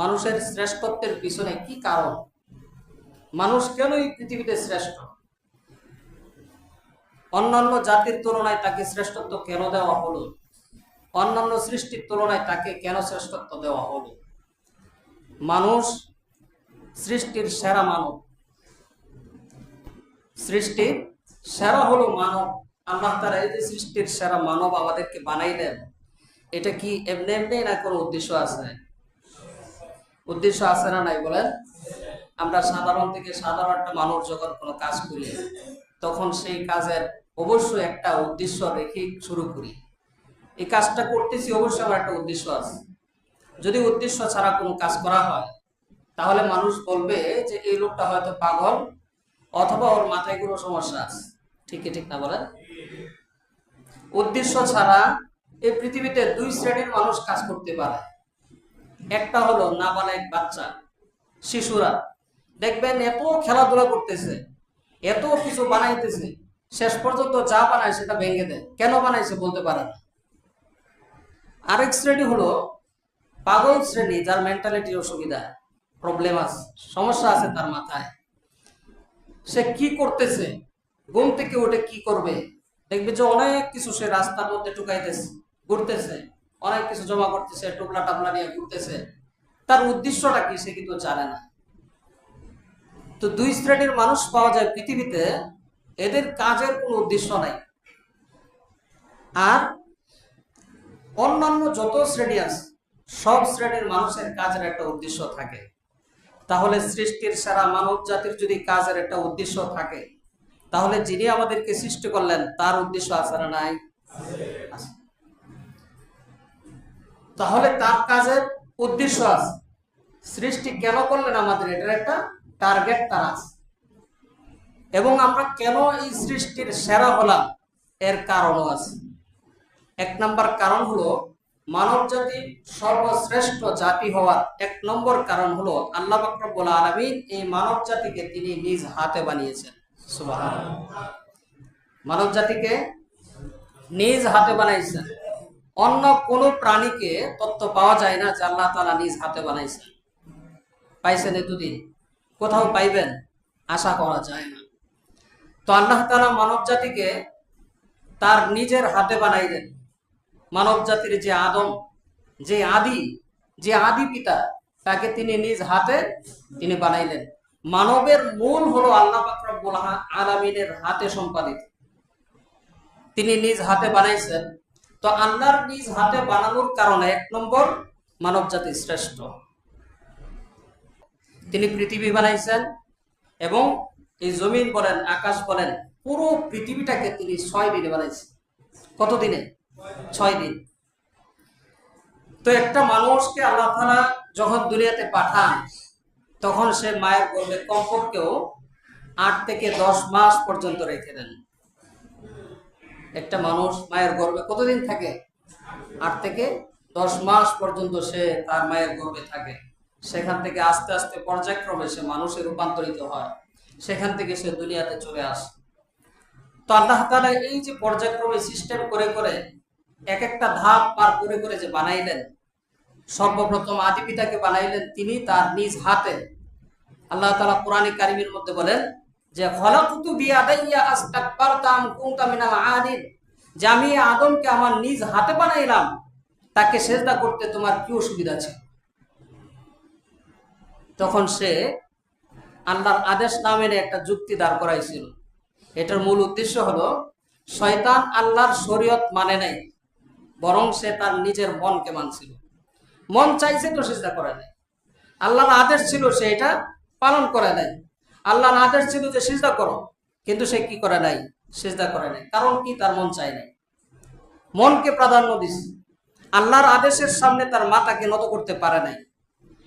মানুষের শ্রেষ্ঠত্বের পিছনে কি কারণ? মানুষ কেন এই পৃথিবীতে শ্রেষ্ঠ? অন্যান্য জাতির তুলনায় তাকে শ্রেষ্ঠত্ব কেন দেওয়া হলো? অন্যান্য সৃষ্টির তুলনায় তাকে কেন শ্রেষ্ঠত্ব দেওয়া হলো? মানুষ সৃষ্টির সেরা মানব। সৃষ্টির সেরা হলো মানব। আল্লাহ তারা এই যে সৃষ্টির সেরা মানব আমাদেরকে বানাই বানাইলেন, এটা কি এমনি এমনি না কোনো উদ্দেশ্য আছে? উদ্দেশ্য আছে না নাই বলেন? আমরা সাধারণ থেকে সাধারণ একটা মানুষ যখন কোনো কাজ করি, তখন সেই কাজের অবশ্যই একটা উদ্দেশ্য রেখে শুরু করি। এই কাজটা করতেছি অবশ্যই আমার একটা উদ্দেশ্য আছে। যদি উদ্দেশ্য ছাড়া কোনো কাজ করা হয়, তাহলে মানুষ বলবে যে এই লোকটা হয়তো পাগল অথবা ওর মাথায় কোনো সমস্যা আছে। ঠিকই ঠিক না বলেন? উদ্দেশ্য ছাড়া এই পৃথিবীতে দুই শ্রেণির মানুষ কাজ করতে পারে। একটা হলো নাবালেক বাচ্চা, শিশুরা। দেখবেন এত খেলাধুলা করতেছে, এত কিছু বানাইতেছে, শেষ পর্যন্ত যা বানায় সেটা ভেঙে দেয়। কেন বানাইছে বলতে পারে না। আরেক শ্রেণি হলো পাগল শ্রেণি, যার মেন্টালিটি অসুবিধা প্রবলেম আছে, সমস্যা আছে তার মাথায়। সে কি করতেছে, ঘুম থেকে উঠে কি করবে? দেখবে যে অনেক কিছু সে রাস্তার মধ্যে টুকাইতেছে ঘুরতেছে। অনেক কিছু জমা করতেছে টুকলা টাবলা নিয়ে ঘুরতেছে। তার উদ্দেশ্যটা কি সে কিন্তু জানে না। তো দুই শ্রেণির মানুষ পাওয়া যায় পৃথিবীতে, এদের কাজের কোনো উদ্দেশ্য নাই। আর অন্যান্য যত শ্রেণি আছে, সব শ্রেণির মানুষের কাজের একটা উদ্দেশ্য থাকে। তাহলে সৃষ্টির সারা মানব জাতির যদি কাজের একটা উদ্দেশ্য থাকে, তাহলে যিনি আমাদেরকে সৃষ্টি করলেন, তার উদ্দেশ্য আছে না নাই। তাহলে তার কাজের উদ্দেশ্য আছে। সৃষ্টি কেন করলেন আমাদের? এটার একটা টার্গেট তার আছে। এবং আমরা কেন এই সৃষ্টির সেরা হলাম? এর কারণও আছে। এক নম্বর কারণ হলো, মানব জাতি সর্বশ্রেষ্ঠ জাতি হওয়ার এক নম্বর কারণ হলো আল্লাহ বাকরবুল আলমিন এই মানব জাতিকে তিনি নিজ হাতে বানিয়েছেন। মানব জাতিকে নিজ হাতে বানাইছেন। অন্য কোন প্রাণীকে তত্ত্ব পাওয়া যায় না যে আল্লাহ তালা নিজ হাতে বানাইছেন পাইছেন এতদিন। কোথাও পাইবেন? আশা করা যায় না। তো আল্লাহ তালা মানব জাতিকে তার নিজের হাতে বানাইলেন। মানব জাতির যে আদম, যে আদি যে আদি পিতা, তাকে তিনি নিজ হাতে তিনি বানাইলেন। মানবের মূল হলো আল্লাহ ফাকরাবুল আলমিনের হাতে সম্পাদিত। তিনি নিজ হাতে বানাইছেন। তো আল্লাহর নিজ হাতে বানানোর কারণে এক নম্বর মানব জাতি শ্রেষ্ঠ। তিনি পৃথিবী বানাইছেন এবং এই জমিন বলেন, আকাশ বলেন, পুরো পৃথিবীটাকে তিনি ছয় দিনে বানাইছেন। কত দিনে ছয় দিন। তো একটা মানুষকে আল্লাহ তালা যখন দুনিয়াতে পাঠান, তখন সে মায়ের গর্ভে কমপক্ষেও আট থেকে দশ মাস পর্যন্ত রেখে দেন। একটা মানুষ মায়ের গর্বে কতদিন থাকে? আট থেকে দশ মাস পর্যন্ত সে তার মায়ের গর্বে থাকে। সেখান থেকে আস্তে আস্তে পর্যায়ক্রমে সে মানুষে রূপান্তরিত হয়। সেখান থেকে সে দুনিয়াতে চলে আসে। তো আল্লাহ তালা এই যে পর্যায়ক্রমে সিস্টেম করে করে এক একটা ধাপ পার করে করে যে বানাইলেন, সর্বপ্রথম আদি পিতাকে বানাইলেন, তিনি তার নিজ হাতে। আল্লাহ তালা কোরআন কারিমের মধ্যে বলেন যে খলাকুতু বিয়াদাইয়া আস্তাকবারতাম কুনতা মিনাল আলিন। যে আমি আদমকে আমার নিজ হাতে বানাইলাম, তাকে সেজদা করতে তোমার কি অসুবিধা ছিল তখন সে আল্লাহর আদেশ নামের একটা যুক্তি দাঁড় করাইছিল। এটার মূল উদ্দেশ্য হলো, শয়তান আল্লাহর শরীয়ত মানে নাই, বরং সে তার নিজের মনকে মানছিল। মন চাইছে তো সেজদা করে নাই আল্লাহর আদেশ ছিল সে এটা পালন করে নাই আল্লাহর আদেশ ছিল যে সিজদা করো, কিন্তু সে কি করে নাই? সিজদা করে নাই। কারণ কি? তার মন চায় নাই। মনকে প্রাধান্য দিছে। আল্লাহর আদেশের সামনে তার মাতাকে নত করতে পারে নাই।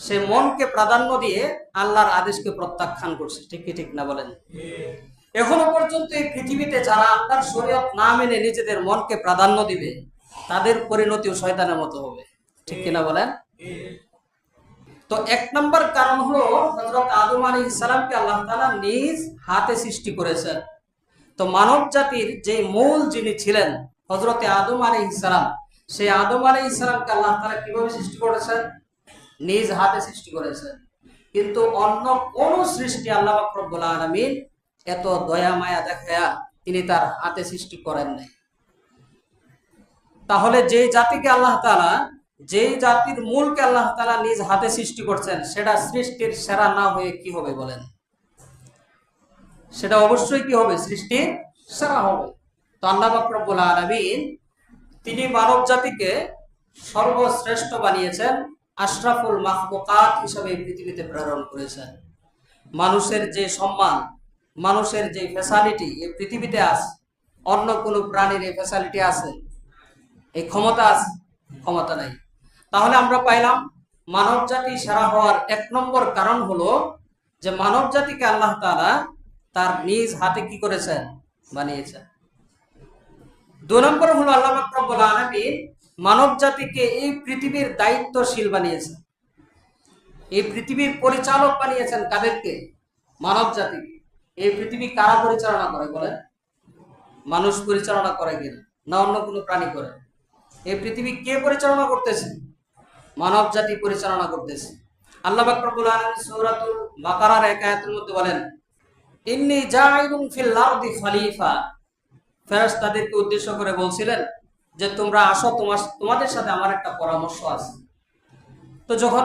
সে মনকে প্রাধান্য দিয়ে আল্লাহর আদেশকে প্রত্যাখ্যান করছে। ঠিক কি, ঠিক না বলেন? এখনও পর্যন্ত এই পৃথিবীতে যারা আল্লাহর শরীয়ত না মেনে নিজেদের মনকে প্রাধান্য দিবে, তাদের পরিণতিও শয়তানের মতো হবে। ঠিক কিনা বলেন? তো এক নম্বর কারণ হলো হজরত আদম আলী ইসলামকে আল্লাহ তালা নিজ হাতে সৃষ্টি করেছেন। তো মানব জাতির যে মূল যিনি ছিলেন হজরতে আদম আলী ইসলাম সেই আদম আলী ইসলামকে আল্লাহ তালা কীভাবে সৃষ্টি করেছেন? নিজ হাতে সৃষ্টি করেছেন। কিন্তু অন্য কোন সৃষ্টি আল্লাহ রব্বুল আলমিন এত দয়া, মায়া দেখায়া তিনি তার হাতে সৃষ্টি করেন নাই। তাহলে যে জাতিকে আল্লাহ তালা যেই জাতির মূলকে আল্লাহ তালা নিজ হাতে সৃষ্টি করছেন, সেটা সৃষ্টির সেরা না হয়ে কি হবে বলেন? সেটা অবশ্যই কি হবে? সৃষ্টির সেরা হবে। তো আল্লাহ বাকরবুল আলমিন তিনি মানব জাতিকে সর্বশ্রেষ্ঠ বানিয়েছেন, আশরাফুল মাহবুকাত হিসাবে পৃথিবীতে প্রেরণ করেছেন। মানুষের যে সম্মান, মানুষের যে ফ্যাসালিটি এই পৃথিবীতে আছে অন্য কোনো প্রাণীর এই ফ্যাসালিটি আছে? এই ক্ষমতা আছে? ক্ষমতা নাই। তাহলে আমরা পাইলাম মানব জাতি সেরা হওয়ার এক নম্বর কারণ হলো যে মানব জাতিকে আল্লাহ তাআলা তার নিজ হাতে কি করেছেন বানিয়েছেন দু নম্বর হলো আল্লাহ মানব জাতিকে এই পৃথিবীর দায়িত্বশীল বানিয়েছেন এই পৃথিবীর পরিচালক বানিয়েছেন কাদেরকে? মানব জাতিকে। এই পৃথিবী কারা পরিচালনা করে বলেন? মানুষ পরিচালনা করে কিনা? না অন্য কোনো প্রাণী করে? এই পৃথিবী কে পরিচালনা করতেছে? মানব জাতি পরিচালনা করতেছে। বাকারার বলেন উদ্দেশ্য করে বলছিলেন যে, তোমরা আসো তোমার তোমাদের সাথে আমার একটা পরামর্শ আছে। তো যখন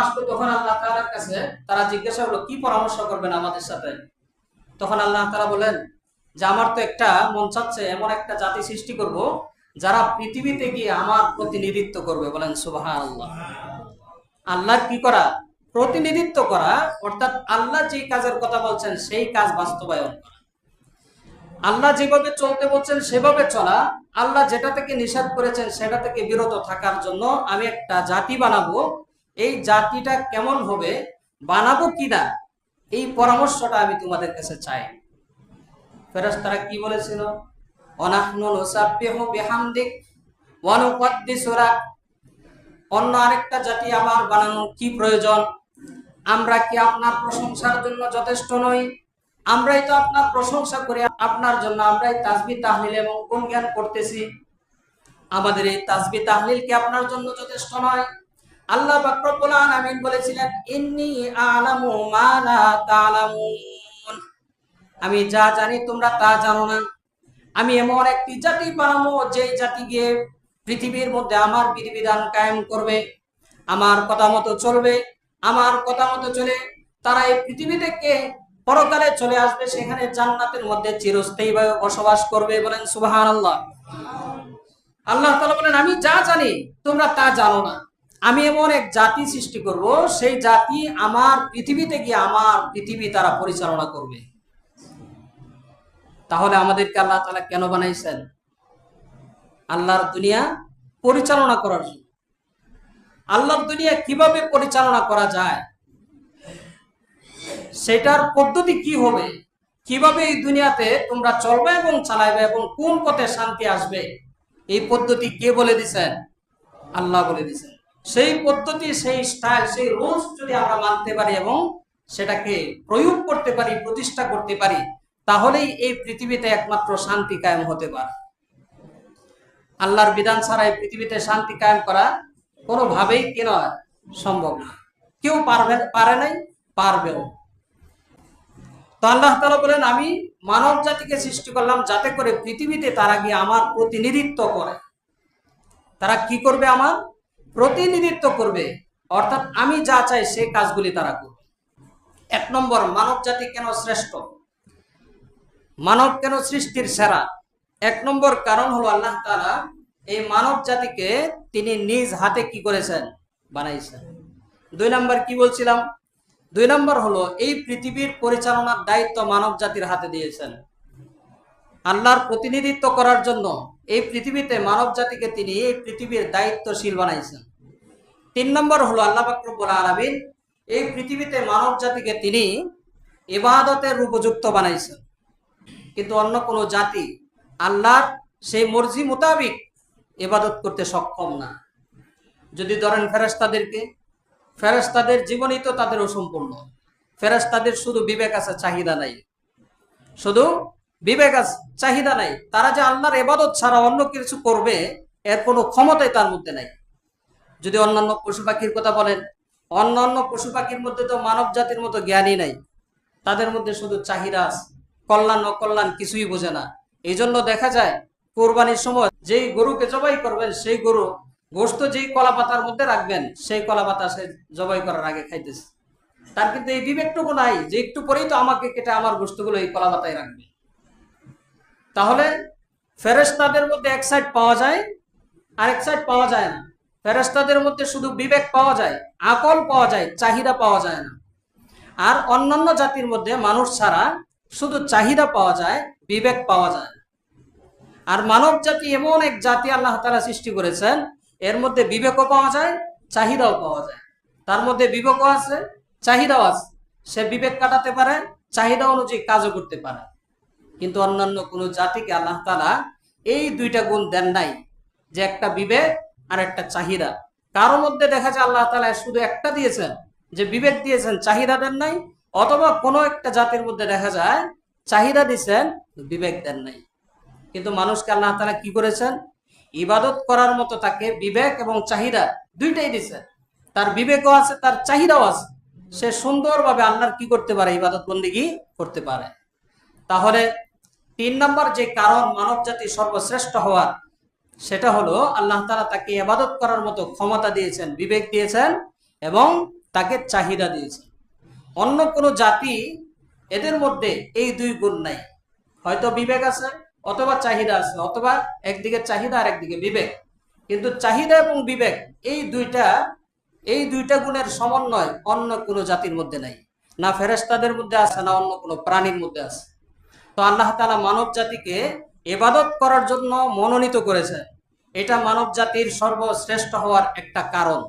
আসলো, তখন আল্লাহ কাছে তারা জিজ্ঞাসা করল, কি পরামর্শ করবেন আমাদের সাথে? তখন আল্লাহ তাআলা বলেন যে, আমার তো একটা মন চাচ্ছে এমন একটা জাতি সৃষ্টি করব যারা পৃথিবীতে গিয়ে আমার প্রতিনিধিত্ব করবে, বলেন সুবাহ আল্লাহ আল্লাহর কি করা? প্রতিনিধিত্ব করা, অর্থাৎ আল্লাহ যে কাজের কথা বলছেন, সেই কাজ বাস্তবায়ন করা। আল্লাহ যেভাবে চলতে বলছেন, সেভাবে চলা। আল্লাহ যেটা থেকে নিষেধ করেছেন, সেটা থেকে বিরত থাকার জন্য আমি একটা জাতি বানাবো। এই জাতিটা কেমন হবে, বানাবো কিনা এই পরামর্শটা আমি তোমাদের কাছে চাই। ফেরাজ তারা কি বলেছিল? অনাহনু নুসাব্বিহু বিহামদিক ওয়া নুকদ্দিসু অন্য আরেকটা জাতি আবার বানানোর কি প্রয়োজন? আমরা কি আপনার প্রশংসার জন্য যথেষ্ট নই? আমরাই তো আপনার প্রশংসা করি, আপনার জন্য আমরাই তাসবি তাহলিল এবং গুণ জ্ঞান করতেছি। আমাদের এই তাসবি তাহলিল কি আপনার জন্য যথেষ্ট নয়? আল্লাহ বাকরবুল আলামিন বলেছিলেন, ইন্নি আলামু মা লা তালামুন। আমি যা জানি তোমরা তা জানো না। আমি এমন একটি জাতি বানাবো যে জাতি গিয়ে পৃথিবীর মধ্যে আমার বিধিবিধান কায়েম করবে, আমার কথা মতো চলবে, আমার কথা মতো চলে তারা এই পৃথিবী থেকে পরকালে চলে আসবে, সেখানে জান্নাতের মধ্যে চিরস্থায়ীভাবে বসবাস করবে বলেন সুবাহান আল্লাহ আল্লাহ তালা বলেন, আমি যা জানি, তোমরা তা জানো না। আমি এমন এক জাতি সৃষ্টি করব, সেই জাতি আমার পৃথিবীতে গিয়ে আমার পৃথিবী তারা পরিচালনা করবে। তাহলে আমাদেরকে আল্লাহ তালা কেন বানাইছেন? আল্লাহর দুনিয়া পরিচালনা করার জন্য। আল্লাহর দুনিয়া কীভাবে পরিচালনা করা যায়? সেটার পদ্ধতি কি হবে? কীভাবে এই দুনিয়াতে তোমরা চলবে এবং চালাইবে এবং কোন পথে শান্তি আসবে? এই পদ্ধতি কে বলে দিছেন? আল্লাহ বলে দিছেন। সেই পদ্ধতি, সেই স্টাইল সেই রুলস যদি আমরা মানতে পারি এবং সেটাকে প্রয়োগ করতে পারি, প্রতিষ্ঠা করতে পারি তাহলেই এই পৃথিবীতে একমাত্র শান্তি কায়েম হতে পারে। আল্লাহর বিধান ছাড়া এই পৃথিবীতে শান্তি কায়েম করা কোনোভাবেই কেন সম্ভব না। কেউ পারবে, পারে নাই, পারবেও। তো আল্লাহ তালা বলেন, আমি মানব জাতিকে সৃষ্টি করলাম যাতে করে পৃথিবীতে তারা গিয়ে আমার প্রতিনিধিত্ব করে। তারা কি করবে আমার? প্রতিনিধিত্ব করবে। অর্থাৎ আমি যা চাই সেই কাজগুলি তারা করবে। এক নম্বর, মানব জাতি কেন শ্রেষ্ঠ? মানব কেন সৃষ্টির সেরা? এক নম্বর কারণ হলো আল্লাহ তালা এই মানব জাতিকে তিনি নিজ হাতে কি করেছেন? বানাইছেন। দুই নম্বর কি বলছিলাম? দুই নম্বর হলো এই পৃথিবীর পরিচালনার দায়িত্ব মানব জাতির হাতে দিয়েছেন। আল্লাহর প্রতিনিধিত্ব করার জন্য এই পৃথিবীতে মানব জাতিকে তিনি এই পৃথিবীর দায়িত্বশীল বানাইছেন। তিন নম্বর হলো আল্লাহ বাকরবুল আলমিন এই পৃথিবীতে মানব জাতিকে তিনি ইবাদতের উপযুক্ত বানাইছেন। কিন্তু অন্য কোনো জাতি আল্লাহর সেই মর্জি মোতাবিক এবাদত করতে সক্ষম না। যদি ধরেন ফেরেস্তাদেরকে ফেরেস্তাদের জীবনই তো তাদের অসম্পূর্ণ। ফেরেস্তাদের শুধু বিবেক আছে, চাহিদা নাই। শুধু বিবেক আছে, চাহিদা নাই। তারা যে আল্লাহর এবাদত ছাড়া অন্য কিছু করবে, এর কোনো ক্ষমতাই তার মধ্যে নাই। যদি অন্যান্য পশু পাখির কথা বলেন, অন্যান্য অন্য পশু পাখির মধ্যে তো মানব জাতির মতো জ্ঞানই নাই। তাদের মধ্যে শুধু চাহিদা আছে। কল্যাণ, অকল্যাণ কিছুই বোঝে না। এই জন্য দেখা যায়, কোরবানির সময় যেই গরুকে জবাই করবেন, সেই গরু গোস্ত যেই কলা পাতার মধ্যে রাখবেন, সেই কলা পাতা সে জবাই করার আগে খাইতেছে। তার কিন্তু এই বিবেকটুকু নাই যে একটু পরেই তো আমাকে কেটে আমার গোস্তগুলো এই কলা পাতায় রাখবে। তাহলে ফেরেস্তাদের মধ্যে এক সাইড পাওয়া যায়, আরেক সাইড পাওয়া যায় না। ফেরেস্তাদের মধ্যে শুধু বিবেক পাওয়া যায়, আকল পাওয়া যায়, চাহিদা পাওয়া যায় না। আর অন্যান্য জাতির মধ্যে মানুষ ছাড়া শুধু চাহিদা পাওয়া যায়, বিবেক পাওয়া যায়। আর মানব জাতি এমন এক জাতি আল্লাহ তারা সৃষ্টি করেছেন, এর মধ্যে বিবেকও পাওয়া যায়, চাহিদাও পাওয়া যায়। তার মধ্যে বিবেকও আছে, চাহিদাও আছে। সে বিবেক কাটাতে পারে, চাহিদা অনুযায়ী কাজও করতে পারে। কিন্তু অন্যান্য কোনো জাতিকে আল্লাহ তালা এই দুইটা গুণ দেন নাই, যে একটা বিবেক আর একটা চাহিদা। কারোর মধ্যে দেখা যায় আল্লাহ তালা শুধু একটা দিয়েছেন, যে বিবেক দিয়েছেন, চাহিদা দেন নাই অথবা কোনো একটা জাতির মধ্যে দেখা যায়, চাহিদা দিয়েছেন বিবেক দেন নাই। কিন্তু মানুষকে আল্লাহ তালা কি করেছেন? ইবাদত করার মতো তাকে বিবেক এবং চাহিদা দুইটাই দিয়েছেন তার বিবেকও আছে, তার চাহিদাও আছে। সে সুন্দরভাবে আল্লাহর কি করতে পারে? ইবাদত বন্দিগি করতে পারে। তাহলে তিন নম্বর যে কারণ মানব জাতি সর্বশ্রেষ্ঠ হওয়ার, সেটা হলো আল্লাহ তালা তাকে ইবাদত করার মতো ক্ষমতা দিয়েছেন, বিবেক দিয়েছেন এবং তাকে চাহিদা দিয়েছেন। অন্য কোনো জাতি এদের মধ্যে এই দুই গুণ নাই। হয়তো বিবেক আছে, অথবা চাহিদা আছে, অথবা একদিকে চাহিদা আর একদিকে বিবেক। কিন্তু চাহিদা এবং বিবেক এই দুইটা এই দুইটা গুণের সমন্বয় অন্য কোনো জাতির মধ্যে নাই। না ফেরেস্তাদের মধ্যে আছে, না অন্য কোনো প্রাণীর মধ্যে আছে। তো আল্লাহ তালা মানব জাতিকে এবাদত করার জন্য মনোনীত করেছে এটা মানব জাতির সর্বশ্রেষ্ঠ হওয়ার একটা কারণ।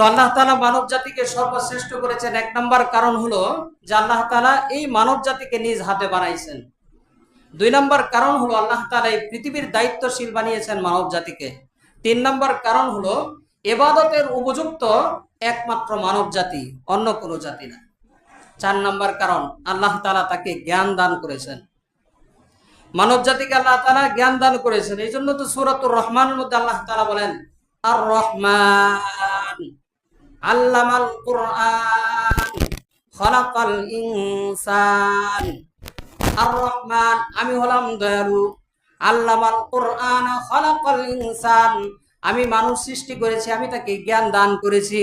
তো আল্লাহ তালা মানব জাতিকে সর্বশ্রেষ্ঠ করেছেন। এক নম্বর কারণ হলো যে আল্লাহ তালা এই মানব জাতিকে নিজ হাতে বানাইছেন। দুই নম্বর কারণ হলো আল্লাহ তালা এই পৃথিবীর দায়িত্বশীল বানিয়েছেন মানব জাতিকে। তিন নম্বর কারণ হলো এবাদতের উপযুক্ত একমাত্র মানব জাতি, অন্য কোনো জাতি না। চার নম্বর কারণ, আল্লাহ তালা তাকে জ্ঞান দান করেছেন। মানব জাতিকে আল্লাহ তালা জ্ঞান দান করেছেন। এই জন্য তো সুরাতুর রহমানের মধ্যে আল্লাহ তালা বলেন, আর রহমান। আল্লামাল কোরআন, খলাকাল ইনসান। আর রহমান আমি হলাম দয়ালু। আল্লামাল কোরআন, খলাকাল ইনসান। আমি মানুষ সৃষ্টি করেছি, আমি তাকে জ্ঞান দান করেছি।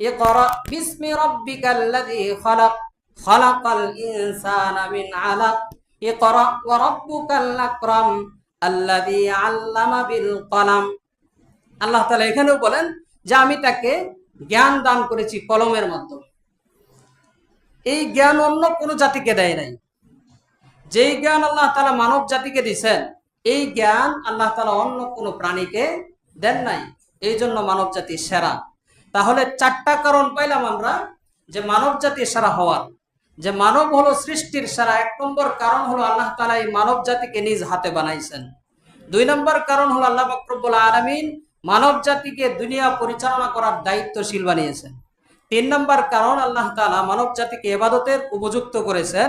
ইকরা বিসমি রাব্বিকাল্লাযী খলাক, খলাকাল ইনসানা মিন আলাক। ইকরা ওয়া রাব্বুকাল আকরাম, আল্লাযী আল্লামা বিল কলাম। আল্লাহ তাআলা এখানেও বলেন যে আমি তাকে জ্ঞান দান করেছি কলমের মাধ্যমে। এই জ্ঞান অন্য কোনো জাতিকে দেয় নাই। যেই জ্ঞান আল্লাহ তালা মানব জাতিকে দিছেন এই জ্ঞান আল্লাহ তালা অন্য কোনো প্রাণীকে দেন নাই। এই জন্য মানব জাতি সেরা। তাহলে চারটা কারণ পাইলাম আমরা যে মানব জাতি সেরা হওয়ার। যে মানব হলো সৃষ্টির সেরা, এক নম্বর কারণ হলো আল্লাহ তালা এই মানব জাতিকে নিজ হাতে বানাইছেন। দুই নম্বর কারণ হলো আল্লাহ বক্রবুল আলমিন মানব জাতিকে দুনিয়া পরিচালনা করার দায়িত্বশীল বানিয়েছেন। তিন নম্বর কারণ আল্লাহ তালা মানব জাতিকে এবাদতের উপযুক্ত করেছেন।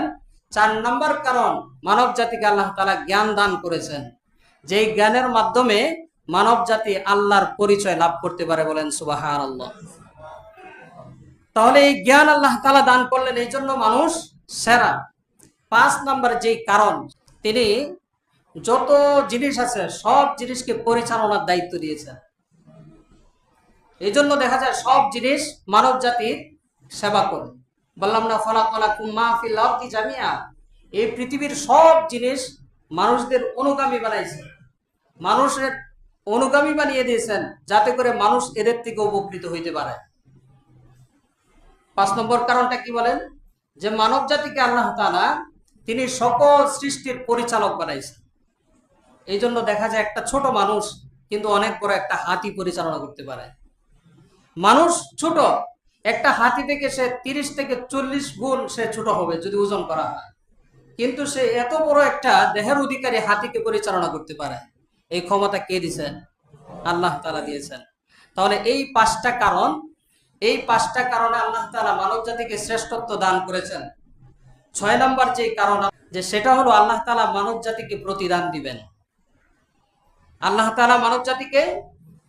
চার নম্বর কারণ মানব জাতিকে আল্লাহ তালা জ্ঞান দান করেছেন। যেই জ্ঞানের মাধ্যমে মানব জাতি আল্লাহর পরিচয় লাভ করতে পারে বলেন সুবাহান আল্লাহ তাহলে এই জ্ঞান আল্লাহ তালা দান করলেন, এই জন্য মানুষ সেরা। পাঁচ নম্বর যেই কারণ, তিনি যত জিনিস আছে সব জিনিসকে পরিচালনার দায়িত্ব দিয়েছেন। এই জন্য দেখা যায় সব জিনিস মানব জাতির সেবা করে। বললাম না ফিল আরদি জামিয়া। এই পৃথিবীর সব জিনিস মানুষদের অনুগামী বানাইছে। মানুষের অনুগামী বানিয়ে দিয়েছেন যাতে করে মানুষ এদের থেকে উপকৃত হইতে পারে। পাঁচ নম্বর কারণটা কি বলেন? যে মানব জাতিকে আল্লাহ তাআলা তিনি সকল সৃষ্টির পরিচালক বানাইছেন। এই জন্য দেখা যায় একটা ছোট মানুষ কিন্তু অনেক বড় একটা হাতি পরিচালনা করতে পারে। মানুষ ছোট, একটা হাতি থেকে সে তিরিশ থেকে চল্লিশ গুণ সে ছোট হবে যদি ওজন করা হয়। কিন্তু সে এত বড় একটা দেহের অধিকারী হাতিকে পরিচালনা করতে পারে। এই ক্ষমতা কে দিয়েছেন? আল্লাহ তালা দিয়েছেন। তাহলে এই পাঁচটা কারণ, এই পাঁচটা কারণে আল্লাহ তালা মানব জাতিকে শ্রেষ্ঠত্ব দান করেছেন। ছয় নম্বর যে কারণ, যে সেটা হলো আল্লাহ তালা মানব জাতিকে প্রতিদান দিবেন। আল্লাহ তালা মানব জাতিকে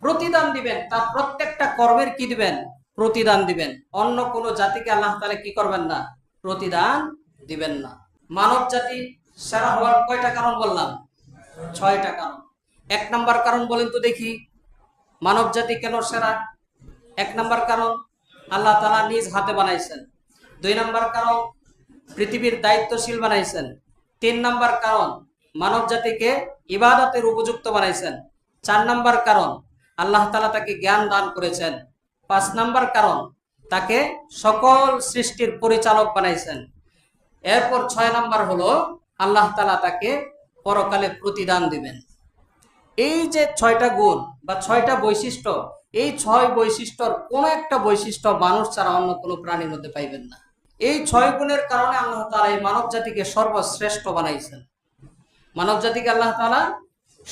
প্রতিদান দিবেন, তার প্রত্যেকটা কর্মের কি দিবেন? প্রতিদান দিবেন। অন্য কোন জাতিকে আল্লাহ তাআলা কি করবেন না? প্রতিদান দিবেন না। মানব জাতি সেরা হওয়ার কয়টা কারণ বললাম? ছয়টা কারণ। এক নাম্বার কারণ বলেন তো দেখি, মানব জাতি কেন সেরা? এক নাম্বার কারণ, আল্লাহ তালা নিজ হাতে বানাইছেন। দুই নাম্বার কারণ, পৃথিবীর দায়িত্বশীল বানাইছেন। তিন নাম্বার কারণ, মানব জাতিকে ইবাদতের উপযুক্ত বানাইছেন। চার নাম্বার কারণ আল্লাহ তাআলা তাকে জ্ঞান দান করেছেন। পাঁচ নাম্বার কারণ, তাকে সকল সৃষ্টির পরিচালক বানাইছেন। এরপর ছয় নাম্বার হলো, আল্লাহ তাআলা তাকে পরকালে প্রতিদান দিবেন। এই যে ছয়টা গুণ বা ছয়টা বৈশিষ্ট্য, এই ছয় বৈশিষ্ট্যর কোন একটা বৈশিষ্ট্য মানুষ ছাড়া অন্য কোনো প্রাণীর মধ্যে পাইবেন না। এই ছয় গুণের কারণে আল্লাহ তালা এই মানব জাতিকে সর্বশ্রেষ্ঠ বানাইছেন। মানব জাতিকে আল্লাহ তাআলা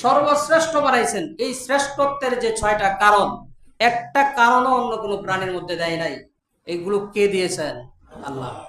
সর্বশ্রেষ্ঠ বানাইছেন। এই শ্রেষ্ঠত্বের যে ছয়টা কারণ, একটা কারণও অন্য কোনো প্রাণীর মধ্যে দেয় নাই। এগুলো কে দিয়েছেন? আল্লাহ।